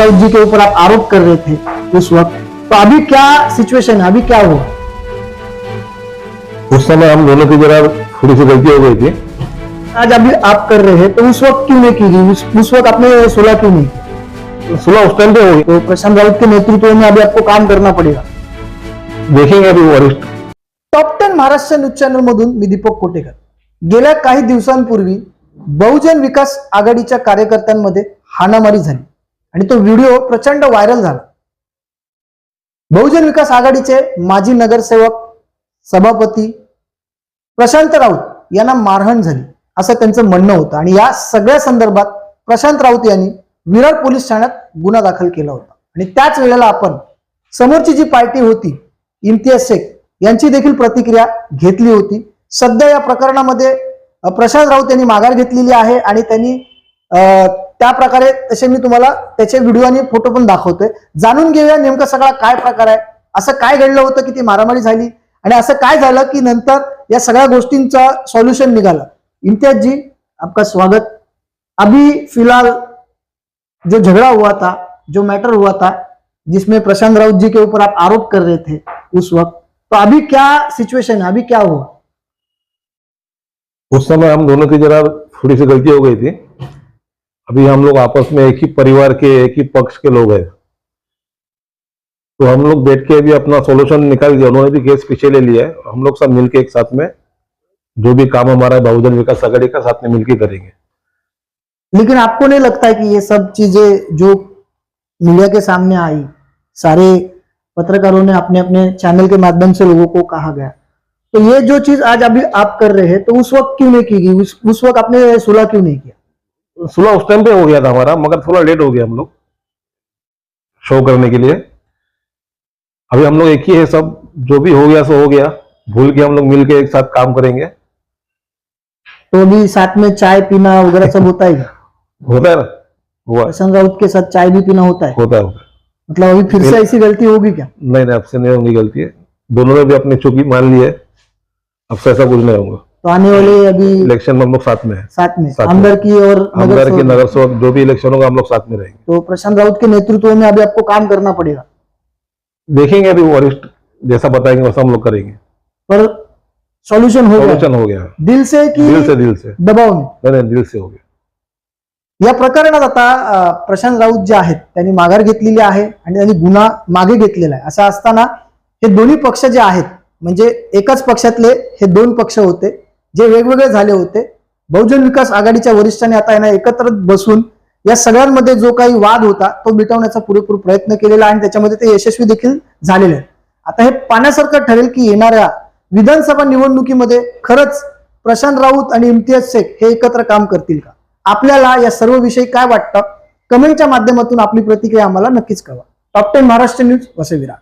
राउत जी के ऊपर आप आरोप कर रहे थे उस वक्त तो अभी क्या सिचुएशन है? अभी क्या हुआ? उस समय हम दोनों की जरा थोड़ी सी गलती हो गई थी। आज अभी आप कर रहे हैं तो उस वक्त क्यों नहीं की गई? उस, वक्त आपने सुलह क्यों नहीं? सुलह उस टाइम पे होगी तो प्रशांत राउत के नेतृत्व में अभी आपको काम करना पड़ेगा। देखेंगे अभी वरिष्ठ। Top ten Maharashtra news channel मधून मी दीपक कोटेकर. गेल्या काही दिवसांपूर्वी बहुजन विकास आघाडीच्या कार्यकर्त्यांमध्ये हाणामारी झाली. आणि तो व्हिडिओ प्रचंड व्हायरल झाला. बहुजन विकास आघाडीचे माजी नगरसेवक सभापती प्रशांत राऊत यांना मारहाण झाली. असं त्यांचं म्हणणं होतं. आणि या सगळ्या संदर्भात प्रशांत राऊत यांनी विरार पोलीस ठाण्यात गुन्हा दाखल केला होता. आणि त्याच वेळेला आपण समोरची जी पार्टी होती इम्तियाज शेख यांची देखील प्रतिक्रिया घेतली होती. सध्या या प्रकरणामध्ये प्रशांत राऊत यांनी माघार घेतलेली आहे आणि त्यांनी त्या प्रकारे तसे मी तुम्हाला त्याचे व्हिडिओ आणि फोटो पण दाखवतोय. जाणून घेऊया नेमकं सगळा काय प्रकार आहे असं काय घडलं होतं की ती मारामारी झाली आणि असं काय झालं की नंतर या सगळ्या गोष्टींचा सॉल्युशन निघालं. इम्तियाज जी आपका स्वागत. अभी फिलहाल जो झगड़ा हुआ था जो मैटर हुआ था जिसमें प्रशांत राउत जी के ऊपर आप आरोप कर रहे थे उस वक्त तो अभी क्या सिचुएशन है? अभी क्या हुआ? उस समय हम दोनों की जरा थोड़ी सी गलती हो गई थी। अभी हम लोग आपस में एक ही परिवार के एक ही पक्ष के लोग हैं। तो हम लोग बैठ के भी अपना सॉल्यूशन निकाल दिया। उन्होंने भी केस पीछे ले लिया है। हम लोग सब मिलके एक साथ में जो भी काम हमारा है बहुजन विकास आघाड़ी का साथ में मिलकर करेंगे। लेकिन आपको नहीं लगता है कि ये सब चीज़ें जो मीडिया के सामने आई सारे पत्रकारों ने अपने अपने चैनल के माध्यम से लोगों को कहा गया तो ये जो चीज़ आज अभी आप कर रहे हैं तो उस वक्त क्यों नहीं की गई? उस, उस वक्त आपने सुलह क्यों नहीं किया? सुलह उस टाइम पे हो गया था हमारा मगर थोड़ा लेट हो गया हम लोग शो करने के लिए। अभी हम लोग एक ही है सब जो भी हो गया सो हो गया। भूल के हम लोग मिलके एक साथ काम करेंगे। तो अभी साथ में चाय पीना वगैरह सब होता है होता है ना? हुआ। राउत के साथ चाय भी पीना होता है? होता है मतलब अभी फिर से ऐसी गलती होगी क्या? नहीं नहीं आपसे नहीं होंगी गलती। है दोनों ने भी अपनी चूकी मान ली है। अब से ऐसा कुछ नहीं होगा। तो आने वाले अभी इलेक्शन में हम लोग साथ में है। साथ में। आमदार की और आमदार की नगर सेवक जो भी इलेक्शन होगा हम लोग साथ में रहेंगे। तो प्रशांत राउत के नेतृत्व में अभी आपको काम करना पड़ेगा। देखेंगे अभी वरिष्ठ जैसा बताएंगे वैसा हम लोग करेंगे। पर सॉल्यूशन हो गया। सॉल्यूशन हो गया। दिल से कि दिल से दिल से। दबाव नहीं दिल से हो गया। या प्रकरणात आता प्रशांत राऊत जे आहेत त्यांनी माघार घेतलेली आहे आणि त्यांनी गुन्हा मागे घेतलेला आहे. असं असताना हे दोन्ही पक्ष जे आहेत म्हणजे एकाच पक्षातले हे दोन पक्ष होते जे वेगवेगळे झाले होते बहुजन विकास आघाडीच्या वरिष्ठांनी आता यांना एकत्र बसून या सगळ्यांमध्ये जो काही वाद होता तो मिटवण्याचा पुरेपूर प्रयत्न केलेला आणि त्याच्यामध्ये ते यशस्वी देखील झालेले आहेत. आता हे पाहण्यासारखं ठरेल की येणाऱ्या विधानसभा निवडणुकीमध्ये खरंच प्रशांत राऊत आणि इम्तियाज शेख हे एकत्र काम करतील का? आपल्याला या सर्व विषयी काय वाटतं? कमेंटच्या माध्यमातून आपली प्रतिक्रिया आम्हाला नक्कीच कळवा. टॉप टेन महाराष्ट्र न्यूज वसे विराट.